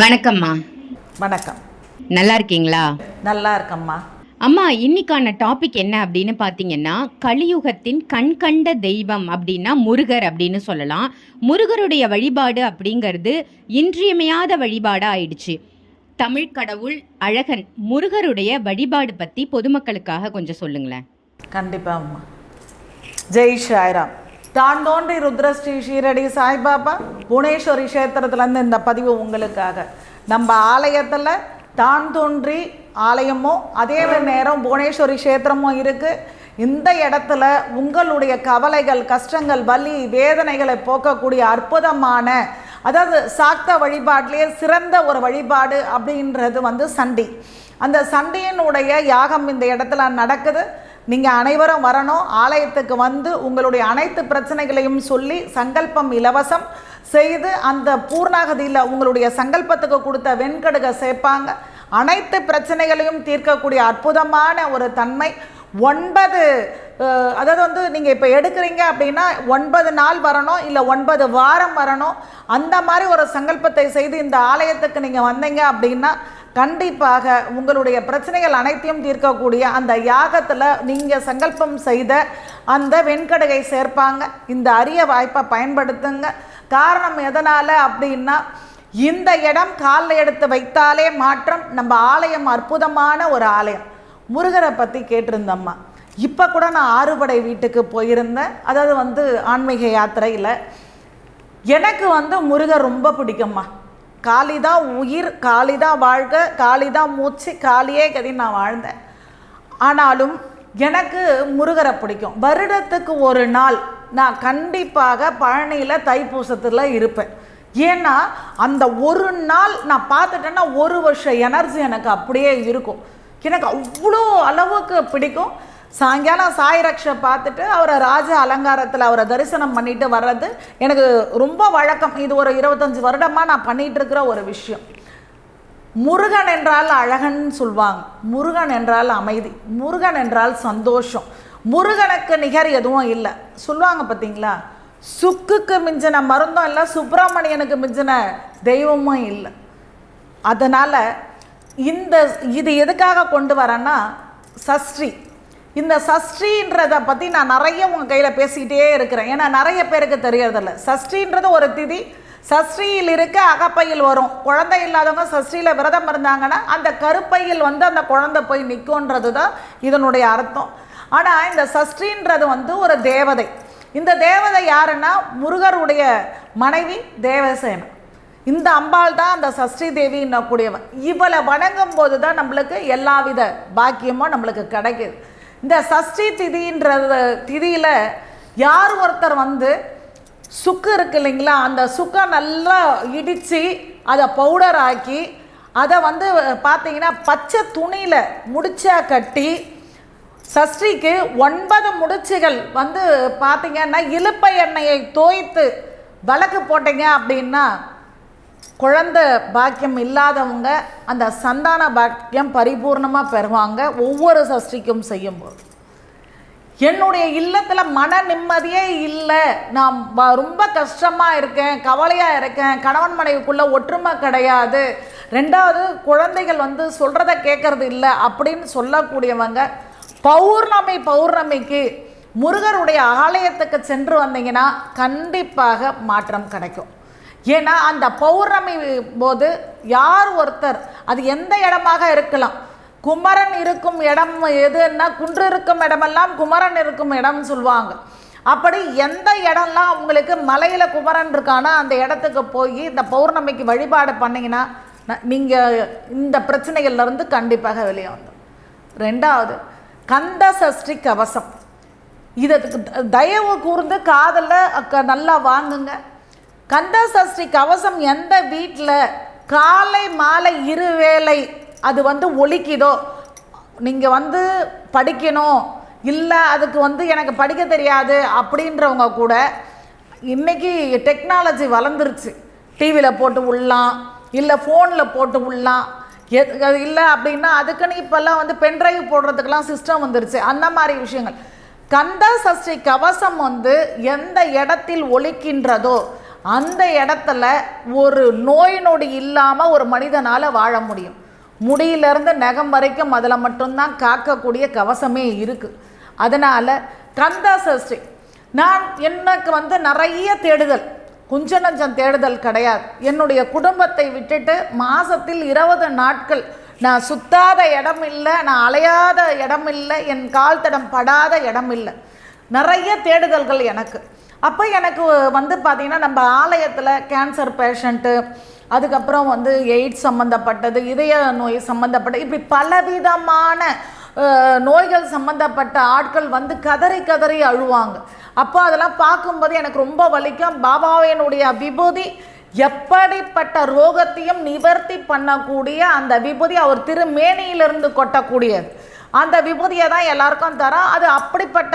வணக்கம்மா. வணக்கம். நல்லா இருக்கீங்களா நல்லா இருக்கம்மா அம்மா இன்னைக்கான டாபிக் என்ன அப்படின்னு பார்த்தீங்கன்னா கலியுகத்தின் கண் கண்ட தெய்வம் அப்படின்னா முருகர் அப்படின்னு சொல்லலாம். முருகருடைய வழிபாடு அப்படிங்கிறது இன்றியமையாத வழிபாடாக ஆயிடுச்சு. தமிழ் கடவுள் அழகன் முருகருடைய வழிபாடு பற்றி பொதுமக்களுக்காக கொஞ்சம் சொல்லுங்களேன். கண்டிப்பாக அம்மா ஜெய் ஷாய்ராம் தான் தோன்றி ருத்ரஸ்ரீ ஷீரடி சாய்பாபா புவனேஸ்வரி கஷேத்திரத்துலேருந்து இந்த பதிவு உங்களுக்காக. நம்ம ஆலயத்தில் தான் தோன்றி ஆலயமும் அதே நேரம் புவனேஸ்வரி கஷேத்திரமும் இருக்குது இந்த இடத்துல உங்களுடைய கவலைகள் கஷ்டங்கள் வலி வேதனைகளை போக்கக்கூடிய அற்புதமான அதாவது சாக்த வழிபாட்டிலேயே சிறந்த ஒரு வழிபாடு அப்படின்றது வந்து சண்டி. அந்த சண்டியினுடைய யாகம் இந்த இடத்துல நடக்குது. நீங்கள் அனைவரும் வரணும். ஆலயத்துக்கு வந்து உங்களுடைய அனைத்து பிரச்சனைகளையும் சொல்லி சங்கல்பம் இலவசம் செய்து அந்த பூர்ணாகதியில் உங்களுடைய சங்கல்பத்துக்கு கொடுத்த வெண்கடுகை சேர்ப்பாங்க. அனைத்து பிரச்சனைகளையும் தீர்க்கக்கூடிய அற்புதமான ஒரு தன்மை. ஒன்பது அதாவது வந்து நீங்கள் இப்போ எடுக்கிறீங்க அப்படின்னா ஒன்பது நாள் வரணும் இல்லை ஒன்பது வாரம் வரணும். அந்த மாதிரி ஒரு சங்கல்பத்தை செய்து இந்த ஆலயத்துக்கு நீங்கள் வந்தீங்க அப்படின்னா கண்டிப்பாக உங்களுடைய பிரச்சனைகள் அனைத்தையும் தீர்க்கக்கூடிய அந்த யாகத்தில் நீங்கள் சங்கல்பம் செய்த அந்த வெண்கடுகை சேர்ப்பாங்க. இந்த அரிய வாய்ப்பை பயன்படுத்துங்க. காரணம் எதனால் அப்படின்னா இந்த இடம் காலில் எடுத்து வைத்தாலே மாற்றம் நம்ம ஆலயம் அற்புதமான ஒரு ஆலயம். முருகரை பற்றி கேட்டிருந்தம்மா. இப்போ கூட நான் ஆறுபடை வீட்டுக்கு போயிருந்தேன். அதாவது வந்து ஆன்மீக யாத்திரையில். எனக்கு வந்து முருகர் ரொம்ப பிடிக்கும்மா. காளிதான் உயிர் காளிதான் வாழ்க காளிதான் மூச்சு காளியே கதி நான் வாழ்ந்தேன். ஆனாலும் எனக்கு முருகரை பிடிக்கும். வருடத்துக்கு ஒரு நாள் நான் கண்டிப்பாக பழனியில் தைப்பூசத்தில் இருப்பேன். ஏன்னா அந்த ஒரு நாள் நான் பார்த்துட்டேன்னா ஒரு வருஷம் எனர்ஜி எனக்கு அப்படியே இருக்கும். எனக்கு அவ்வளோ அளவுக்கு பிடிக்கும். சாயங்காலம் சாய் ரக்ஷை பார்த்துட்டு அவரை ராஜ அலங்காரத்தில் அவரை தரிசனம் பண்ணிட்டு வர்றது எனக்கு ரொம்ப வழக்கம். இது ஒரு இருபத்தஞ்சி வருடமாக நான் பண்ணிட்டு இருக்கிற ஒரு விஷயம். முருகன் என்றால் அழகன் சொல்லுவாங்க முருகன் என்றால் அமைதி. முருகன் என்றால் சந்தோஷம். முருகனுக்கு நிகர் எதுவும் இல்லை. சொல்லுவாங்க பார்த்தீங்களா சுக்குக்கு மிஞ்சின மருந்தும் இல்லை சுப்பிரமணியனுக்கு மிஞ்சின தெய்வமும் இல்லை. அதனால் இந்த இது எதுக்காக கொண்டு வரேன்னா சஷ்டி. இந்த சஷ்டின்றதை பற்றி நான் நிறைய உங்கள் கையில் பேசிக்கிட்டே இருக்கிறேன். ஏன்னா நிறைய பேருக்கு தெரியறதில்ல. சஷ்டின்றது ஒரு திதி. சஷ்டியில் இருக்க அகப்பையில் வரும். குழந்தை இல்லாதவங்க சஷ்டியில் விரதம் இருந்தாங்கன்னா அந்த கருப்பையில் வந்து அந்த குழந்தை போய் நிற்கும்ன்றது தான் இதனுடைய அர்த்தம். ஆனால் இந்த சஷ்டின்றது வந்து ஒரு தேவதை. இந்த தேவதை யாருன்னா முருகருடைய மனைவி தேவசேனா. இந்த அம்பாள் தான் அந்த சஷ்டி தேவி கூடியவன் இவளை வணங்கும் போது தான் நம்மளுக்கு எல்லாவித பாக்கியமும் நம்மளுக்கு கிடைக்குது. இந்த சஷ்டி திதின்றது திதியில் யார் ஒருத்தர் வந்து சுக்கு இருக்கு இல்லைங்களா? அந்த சுக்கை நல்லா இடித்து அதை பவுடர் ஆக்கி அதை வந்து பார்த்தீங்கன்னா பச்சை துணியில் முடிச்சா கட்டி சஷ்டிக்கு ஒன்பது முடிச்சுகள் வந்து பார்த்தீங்கன்னா இலுப்பை எண்ணெயை தோய்த்து விளக்கு போட்டீங்க அப்படின்னா குழந்தை பாக்கியம் இல்லாதவங்க அந்த சந்தான பாக்கியம் பரிபூர்ணமாக பெறுவாங்க. ஒவ்வொரு சஷ்டிக்கும் செய்யும்போது. என்னுடைய இல்லத்தில் மன நிம்மதியே இல்லை. நான் ரொம்ப கஷ்டமாக இருக்கேன் கவலையாக இருக்கேன் கணவன் மனைவிக்குள்ளே ஒற்றுமை கிடையாது. ரெண்டாவது குழந்தைகள் வந்து சொல்கிறத கேட்கறது இல்லை அப்படின்னு சொல்லக்கூடியவங்க பௌர்ணமி பௌர்ணமிக்கு முருகருடைய ஆலயத்துக்கு சென்று வந்தீங்கன்னா கண்டிப்பாக மாற்றம் கிடைக்கும். ஏன்னா அந்த பௌர்ணமி போது யார் ஒருத்தர் அது எந்த இடமாக இருக்கலாம். குமரன் இருக்கும் இடம் எதுன்னா குன்று இருக்கும் இடமெல்லாம் குமரன் இருக்கும் இடம்னு சொல்லுவாங்க. அப்படி எந்த இடம்லாம் உங்களுக்கு மலையில் குமரன் இருக்கானோ அந்த இடத்துக்கு போய் இந்த பௌர்ணமிக்கு வழிபாடு பண்ணிங்கன்னா நீங்கள் இந்த பிரச்சனைகள்லேருந்து கண்டிப்பாக வெளியே வந்துடும் ரெண்டாவது கந்த சஷ்டி கவசம். இதற்கு தயவு கூர்ந்து காதலில் நல்லா வாங்குங்க. கந்த சஷ்டி கவசம் எந்த வீட்டில் காலை மாலை இருவேளை அது வந்து ஒழிக்கிதோ நீங்கள் வந்து படிக்கணும் இல்லை அதுக்கு வந்து எனக்கு படிக்க தெரியாது அப்படின்றவங்க கூட இன்றைக்கி டெக்னாலஜி வளர்ந்துருச்சு. டிவியில் போட்டு விடலாம் இல்லை ஃபோனில் போட்டு விடலாம் எது இல்லை அப்படின்னா அதுக்குன்னு இப்போல்லாம் வந்து பென்ட்ரைவ் போடுறதுக்கெல்லாம் சிஸ்டம் வந்துருச்சு. அந்த மாதிரி விஷயங்கள். கந்த சஷ்டி கவசம் வந்து எந்த இடத்தில் ஒழிக்கின்றதோ அந்த இடத்துல ஒரு நோய் நொடி இல்லாமல் ஒரு மனிதனால் வாழ முடியும். முடியிலிருந்து நகம் வரைக்கும் அதில் மட்டும்தான் காக்கக்கூடிய கவசமே இருக்குது அதனால் கந்தா சஷ்டி நான் எனக்கு வந்து நிறைய தேடுதல் கொஞ்ச நஞ்சம் தேடுதல் கிடையாது. என்னுடைய குடும்பத்தை விட்டுட்டு மாதத்தில் இருபது நாட்கள் நான் சுத்தாத இடம் இல்லை நான் அலையாத இடம் இல்லை என் கால் தடம் படாத இடம் இல்லை. நிறைய தேடுதல்கள் எனக்கு. அப்போ எனக்கு வந்து பார்த்திங்கன்னா நம்ம ஆலயத்தில் கேன்சர் பேஷண்ட்டு அதுக்கப்புறம் வந்து எய்ட்ஸ் சம்மந்தப்பட்டது இதய நோய் சம்மந்தப்பட்ட இப்படி பலவிதமான நோய்கள் சம்மந்தப்பட்ட ஆட்கள் வந்து கதறி கதறி அழுவாங்க. அப்போ அதெல்லாம் பார்க்கும்போது எனக்கு ரொம்ப வலிக்கும். பாபாவினுடைய விபூதி எப்படிப்பட்ட ரோகத்தையும் நிவர்த்தி பண்ணக்கூடிய அந்த விபூதி அவர் திருமேனியிலிருந்து கொட்டக்கூடியது. அந்த விபூதியை தான் எல்லாருக்கும் தரோம் அது அப்படிப்பட்ட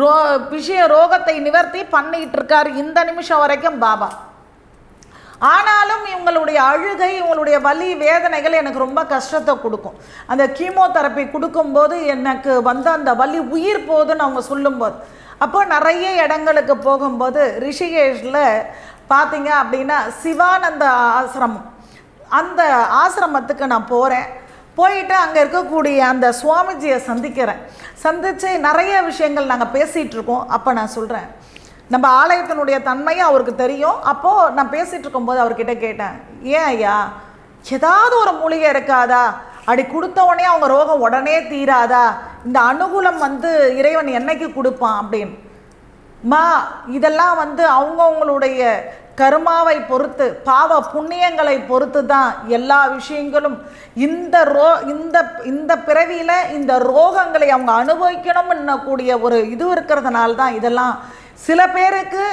ரோ விஷய ரோகத்தை நிவர்த்தி பண்ணிகிட்டு இருக்கார் இந்த நிமிஷம் வரைக்கும் பாபா. ஆனாலும் இவங்களுடைய அழுகை இவங்களுடைய வலி வேதனைகள் எனக்கு ரொம்ப கஷ்டத்தை கொடுக்கும். அந்த கீமோதெரப்பி கொடுக்கும்போது எனக்கு வந்து அந்த வலி உயிர் போகுதுன்னு அவங்க சொல்லும்போது. அப்போ நிறைய இடங்களுக்கு போகும்போது ரிஷிகேஷில் பார்த்தீங்க அப்படின்னா சிவானந்த ஆசிரமம். அந்த ஆசிரமத்துக்கு நான் போகிறேன் போயிட்டு அங்கே இருக்கக்கூடிய அந்த சுவாமிஜியை சந்திக்கிறேன். சந்தித்து நிறைய விஷயங்கள் நாங்கள் பேசிகிட்டு இருக்கோம். அப்போ நான் சொல்கிறேன் நம்ம ஆலயத்தினுடைய தன்மை அவருக்கு தெரியும். அப்போது நான் பேசிகிட்டு இருக்கும்போது அவர்கிட்ட கேட்டேன் ஏன் ஐயா? ஏதாவது ஒரு மூலிகை இருக்காதா அப்படி கொடுத்த உடனே அவங்க ரோகம் உடனே தீராதா? இந்த அனுகூலம் வந்து இறைவன் என்னைக்கு கொடுப்பான்? அப்படின்னு. மா இதெல்லாம் வந்து அவங்கவுங்களுடைய கருமாவை பொறுத்து பாவ புண்ணியங்களை பொறுத்து தான் எல்லா விஷயங்களும். இந்த ரோ இந்த இந்த பிறவியில் இந்த ரோகங்களை அவங்க அனுபவிக்கணும்னு கூடிய ஒரு இது இருக்கிறதுனால தான் இதெல்லாம். சில பேருக்கு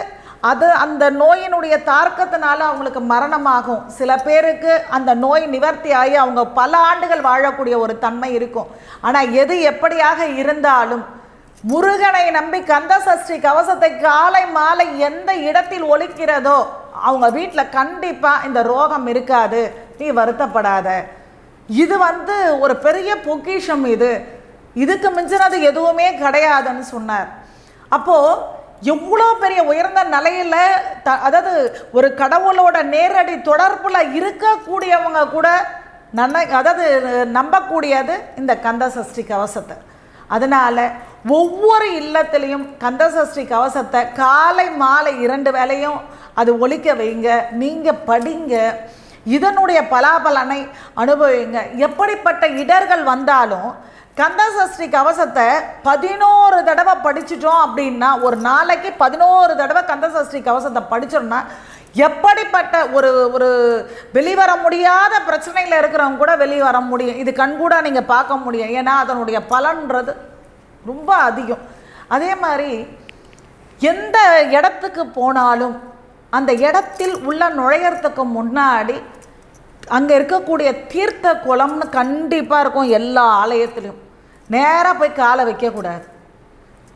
அது அந்த நோயினுடைய தாக்கத்தினால அவங்களுக்கு மரணமாகும். சில பேருக்கு அந்த நோய் நிவர்த்தி ஆகி அவங்க பல ஆண்டுகள் வாழக்கூடிய ஒரு தன்மை இருக்கும். ஆனால் எது எப்படியாக இருந்தாலும் முருகனை நம்பி கந்த சஷ்டி கவசத்தை காலை மாலை எந்த இடத்தில் ஒழிக்கிறதோ அவங்க வீட்டில் கண்டிப்பாக இந்த ரோகம் இருக்காது. நீ வருத்தப்படாத. இது வந்து ஒரு பெரிய பொக்கிஷம் இது. இதுக்கு மிஞ்சினது எதுவுமே கிடையாதுன்னு சொன்னார். அப்போது எவ்வளோ பெரிய உயர்ந்த நிலையில் த அதாவது ஒரு கடவுளோட நேரடி தொடர்பில் இருக்கக்கூடியவங்க கூட நன்ன அதாவது நம்பக்கூடியது இந்த கந்த சஷ்டி கவசத்தை. அதனால் ஒவ்வொரு இல்லத்திலையும் கந்த சஷ்டி கவசத்தை காலை மாலை இரண்டு வேளையும் அது ஒழிக்க வைங்க. நீங்கள் படிங்க. இதனுடைய பலாபலனை அனுபவிங்க. எப்படிப்பட்ட இடர்கள் வந்தாலும் கந்த சஷ்டி கவசத்தை பதினோரு தடவை படிச்சிட்டோம் அப்படின்னா ஒரு நாளைக்கு பதினோரு தடவை கந்த சஷ்டி கவசத்தை படிச்சோம்னா எப்படிப்பட்ட ஒரு ஒரு வெளிவர முடியாத பிரச்சனையில் இருக்கிறவங்க கூட வெளியே வர முடியும். இது கண்கூட நீங்கள் பார்க்க முடியும். ஏன்னா அதனுடைய பலன்றது ரொம்ப அதிகம். அதே மாதிரி எந்த இடத்துக்கு போனாலும் அந்த இடத்தில் உள்ள நுழையறதுக்கு முன்னாடி அங்கே இருக்கக்கூடிய தீர்த்த குளம்னு கண்டிப்பாக இருக்கும் எல்லா ஆலயத்துலேயும் நேராக போய் காலை வைக்கக்கூடாது.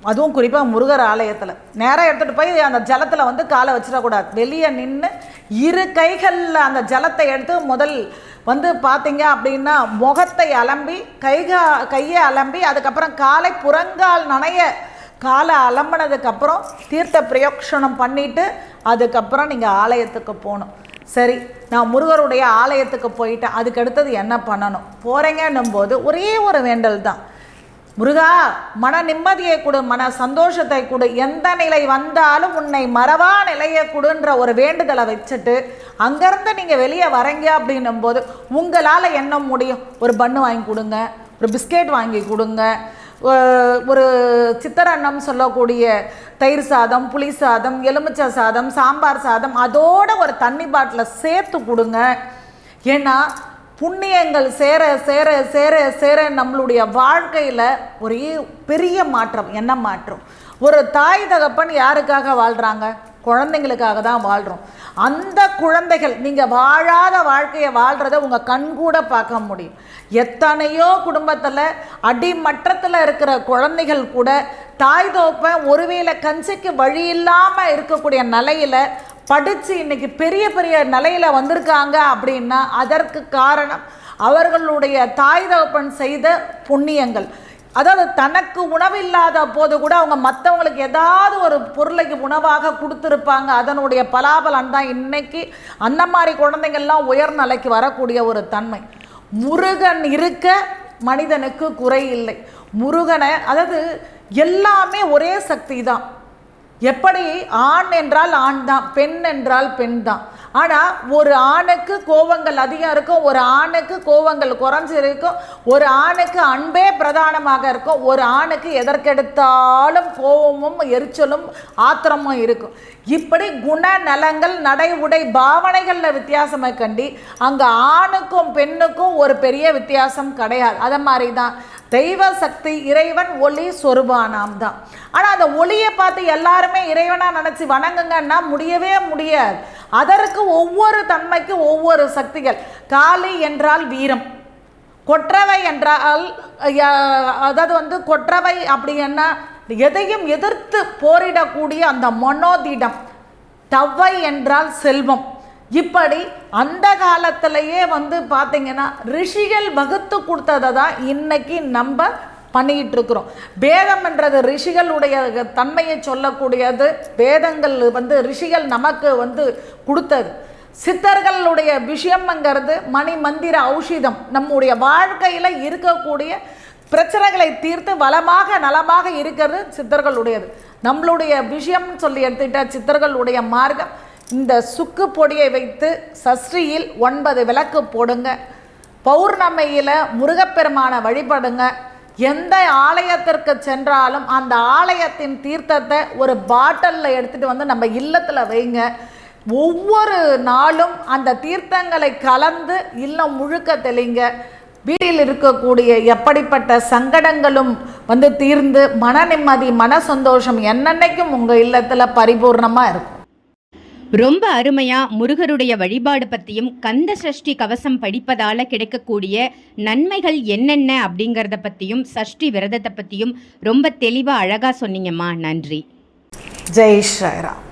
அதுவும் குறிப்பாக முருகர் ஆலயத்தில். நேராக எடுத்துகிட்டு போய் அந்த ஜலத்தில் வந்து காலை வச்சிடக்கூடாது. வெளியே நின்று இரு கைகளில் அந்த ஜலத்தை எடுத்து முதல் வந்து பார்த்தீங்க அப்படின்னா முகத்தை அலம்பி கைகா கையை அலம்பி அதுக்கப்புறம் காலை புறங்கால் நனைய காலை அலம்பினதுக்கப்புறம் தீர்த்த பிரயோக்ஷணம் பண்ணிவிட்டு அதுக்கப்புறம் நீங்கள் ஆலயத்துக்கு போகணும். சரி நான் முருகருடைய ஆலயத்துக்கு போயிட்டேன். அதுக்கு அடுத்தது என்ன பண்ணணும்? போகிறேங்கன்னும் போது ஒரே ஒரு வேண்டல் தான். முருகா மன நிம்மதியை கொடு மன சந்தோஷத்தை கொடு. எந்த நிலை வந்தாலும் உன்னை மறவா நிலையை கொடுன்ற ஒரு வேண்டுதலை வச்சுட்டு அங்கேருந்து நீங்கள் வெளியே வரீங்க அப்படின்னும் போது உங்களால் என்ன முடியும்? ஒரு பன்னு வாங்கி கொடுங்க ஒரு பிஸ்கெட் வாங்கி கொடுங்க ஒரு சித்தரன்னம் சொல்லக்கூடிய தயிர் சாதம் புளி சாதம் எலுமிச்சை சாதம் சாம்பார் சாதம் அதோட ஒரு தண்ணி பாட்டில் சேர்த்து கொடுங்க. ஏன்னா புண்ணியங்கள் சேர சேர சேர சேர நம்மளுடைய வாழ்க்கையில் ஒரே பெரிய மாற்றம். என்ன மாற்றம்? ஒரு தாய் தகப்பன் யாருக்காக வாழ்கிறாங்க குழந்தைங்களுக்காக தான் வாழ்கிறோம் அந்த குழந்தைகள் நீங்கள் வாழாத வாழ்க்கையை வாழ்கிறத உங்கள் கண்கூட பார்க்க முடியும். எத்தனையோ குடும்பத்தில் அடிமட்டத்தில் இருக்கிற குழந்தைகள் கூட தாய் தோப்பை ஒருவேளை கஞ்சிக்கு வழி இல்லாமல் இருக்கக்கூடிய நிலையில் படித்து இன்னைக்கு பெரிய பெரிய நிலையில் வந்திருக்காங்க அப்படின்னா அதற்கு காரணம் அவர்களுடைய தாய் தகப்பன் செய்த புண்ணியங்கள். அதாவது தனக்கு உணவில்லாத போது கூட அவங்க மற்றவங்களுக்கு ஏதாவது ஒரு பொருளைக்கு உணவாக கொடுத்துருப்பாங்க. அதனுடைய பலாபலன் தான் இன்னைக்கு அந்த மாதிரி குழந்தைங்கள்லாம் உயர்நிலைக்கு வரக்கூடிய ஒரு தன்மை. முருகன் இருக்க மனிதனுக்கு குறை இல்லை. முருகனை அதாவது எல்லாமே ஒரே சக்தி தான். எப்படி ஆண் என்றால் ஆண் தான் பெண் என்றால் பெண் தான். ஆனால் ஒரு ஆணுக்கு கோவங்கள் அதிகம் இருக்கும் ஒரு ஆணுக்கு கோவங்கள் குறைஞ்சி இருக்கும் ஒரு ஆணுக்கு அன்பே பிரதானமாக இருக்கும் ஒரு ஆணுக்கு எதற்கெடுத்தாலும் கோபமும் எரிச்சலும் ஆத்திரமும் இருக்கும். இப்படி குணநலங்கள் நடை உடை பாவனைகளில் வித்தியாசமை கண்டி அங்கே ஆணுக்கும் பெண்ணுக்கும் ஒரு பெரிய வித்தியாசம் கிடையாது. அதை மாதிரி தான் தெய்வ சக்தி இறைவன் ஒளி சொருபானாம் தான். ஆனால் அந்த ஒளியை பார்த்து எல்லாருமே இறைவனாக நினச்சி வணங்குங்கன்னா முடியவே முடியாது. அதற்கு ஒவ்வொரு தன்மைக்கு ஒவ்வொரு சக்திகள். காளி என்றால் வீரம். கொற்றவை என்றால் அதாவது வந்து கொற்றவை அப்படி என்ன? எதையும் எதிர்த்து போரிடக்கூடிய அந்த மனோதிடம் தவ்வை என்றால் செல்வம். இப்படி அந்த காலத்திலேயே வந்து பார்த்தீங்கன்னா ரிஷிகள் வகுத்து கொடுத்ததை தான் இன்னைக்கு நம்ம பண்ணிக்கிட்டு இருக்கிறோம். வேதம் என்றது ரிஷிகளுடைய தன்மையை சொல்லக்கூடியது. வேதங்கள் வந்து ரிஷிகள் நமக்கு வந்து கொடுத்தது. சித்தர்களுடைய விஷயம்ங்கிறது மணி மந்திர ஔஷதம். நம்முடைய வாழ்க்கையில் இருக்கக்கூடிய பிரச்சனைகளை தீர்த்து வளமாக நலமாக இருக்கிறது சித்தர்களுடையது. நம்மளுடைய விஷயம்னு சொல்லி எடுத்துக்கிட்ட சித்தர்களுடைய மார்க்கம். இந்த சுக்கு பொடியை வைத்து சஷ்டியில் ஒன்பது விளக்கு போடுங்க. பௌர்ணமியில் முருகப்பெருமானை வழிபடுங்க. எந்த ஆலயத்திற்கு சென்றாலும் அந்த ஆலயத்தின் தீர்த்தத்தை ஒரு பாட்டிலில் எடுத்துகிட்டு வந்து நம்ம இல்லத்தில் வைங்க. ஒவ்வொரு நாளும் அந்த தீர்த்தங்களை கலந்து இல்லம் முழுக்க தெளிங்க. வீட்டில் இருக்கக்கூடிய எப்படிப்பட்ட சங்கடங்களும் வந்து தீர்ந்து மன நிம்மதி மன சந்தோஷம் என்னென்னைக்கும் உங்கள் இல்லத்தில் பரிபூர்ணமாக இருக்கும். ரொம்ப அருமையா முருகருடைய வழிபாடு பத்தியும் கந்த சஷ்டி கவசம் படிப்பதால கிடைக்கக்கூடிய நன்மைகள் என்னென்ன அப்படிங்கறத பத்தியும் சஷ்டி விரதத்தை பத்தியும் ரொம்ப தெளிவா அழகா சொன்னீங்கம்மா. நன்றி. ஜெய் ஸ்ரீராம்.